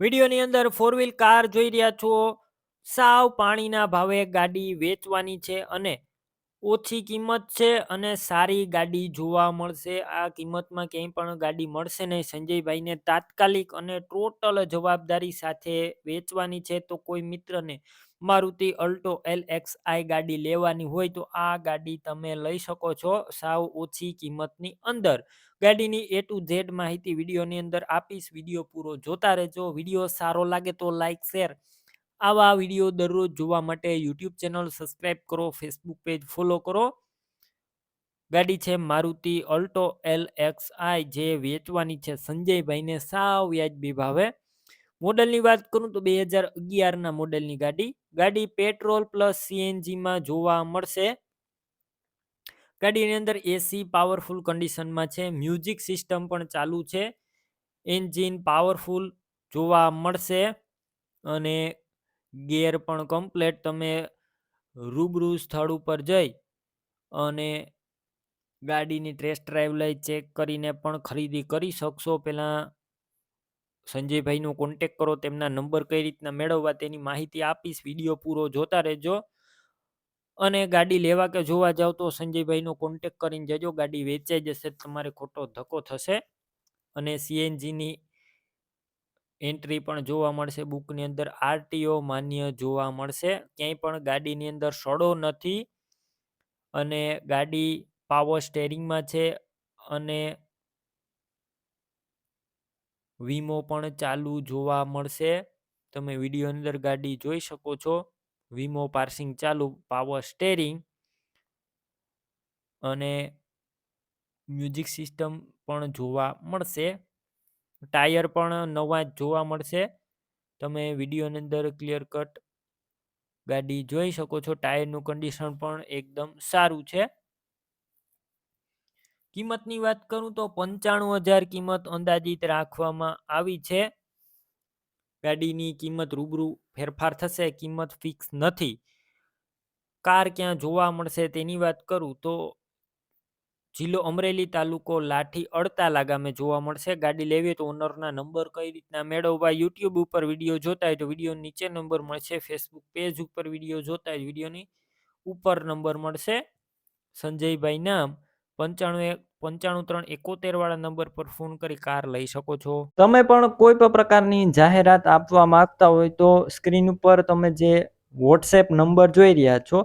વિડીયોની અંદર four wheel car જોઈ રહ્યા છો. સાવ પાણીના ભાવે ગાડી વેચવાની છે અને ઓછી કિંમત છે અને સારી ગાડી જોવા મળશે. આ કિંમતમાં ક્યાંય પણ ગાડી મળશે નહીં. સંજયભાઈને તાત્કાલિક અને ટોટલ જવાબદારી સાથે વેચવાની છે તો કોઈ મિત્રને Maruti Alto L X I ગાડી લેવાની હોય તો આ ગાડી તમે લઈ શકો છો. સાવ ઓછી કિંમતની અંદર. ગાડીની એ ટુ ઝેડ માહિતી વિડીયોની અંદર આપીશ. વીડિયો પૂરો જોતા રહેજો. વીડિયો સારો લાગે તો લાઈક, શેર આવા વીડિયો દરરોજ જોવા માટે યુટ્યુબ ચેનલ સબસ્ક્રાઈબ કરો, ફેસબુક પેજ ફોલો કરો. ગાડી છે Maruti Alto L X I જે વેચવાની છે સંજયભાઈને સાવ વ્યાજબી ભાવે મોડલની વાત કરું તો બે હજાર અગિયારના મોડલની ગાડી. ગાડી પેટ્રોલ પ્લસ સીએનજીમાં જોવા મળશે. ગાડીની અંદર એસી પાવરફુલ કન્ડિશનમાં છે. મ્યુઝિક સિસ્ટમ પણ ચાલુ છે. એન્જિન પાવરફુલ જોવા મળશે અને ગેર પણ કમ્પ્લેટ તમે રૂબરૂ સ્થળ ઉપર જઈ અને ગાડીની ટેસ્ટ ડ્રાઈવ લઈ ચેક કરીને પણ ખરીદી કરી શકશો. પહેલાં સંજયભાઈનો કોન્ટેક કરો, તેમના નંબર કઈ રીતના મેળવવા તેની માહિતી આપીશ. વીડિયો પૂરો જોતા રહેજો અને ગાડી લેવા કે જોવા જાવ તો સંજયભાઈનો કોન્ટેક કરીને જજો. ગાડી વેચાઈ જશે, તમારે ખોટો ધક્કો થશે અને સીએનજીની એન્ટ્રી પણ જોવા મળશે બુકની અંદર. આરટીઓ માન્ય જોવા મળશે. ક્યાંય પણ ગાડીની અંદર સડો નથી અને ગાડી પાવર સ્ટેરિંગમાં છે અને વીમો પણ ચાલુ જોવા મળશે. તમે વીડિયો અંદર ગાડી જોઈ શકો છો. વીમો પાર્સિંગ ચાલુ પાવર સ્ટેરિંગ અને મ્યુઝિક સિસ્ટમ પણ જોવા મળશે. ટાયર પણ નવા જોવા મળશે. તમે વિડીયોની અંદર ક્લિયર કટ ગાડી જોઈ શકો છો. ટાયરનું કન્ડિશન પણ એકદમ સારું છે. કિંમતની વાત કરું તો પંચાણું હજાર કિંમત અંદાજિત રાખવામાં આવી છે. ગાડીની કિંમત રૂબરૂ ફેરફાર થશે, કિંમત ફિક્સ નથી. કાર ક્યાં જોવા મળશે તેની વાત કરું તો જિલ્લો અમરેલી તાલુકો લાઠી અડતાલા ગામે જોવા મળશે. ગાડી લેવી તો ઓનરના નંબર કઈ રીતના મેળવવા? યુટ્યુબ ઉપર વીડિયો જોતા હોય તો વીડિયો નીચે નંબર મળશે. ફેસબુક પેજ ઉપર વીડિયો જોતા હોય વિડીયોની ઉપર નંબર મળશે. સંજયભાઈ નામ પંચાણું પંચાણું ત્રણ એકોતેર વાળા નંબર પર ફોન કરી કાર લઈ શકો છો. તમે પણ કોઈ પણ પ્રકારની જાહેરાત આપવા માંગતા હોય તો સ્ક્રીન ઉપર તમે જે વોટ્સએપ નંબર જોઈ રહ્યા છો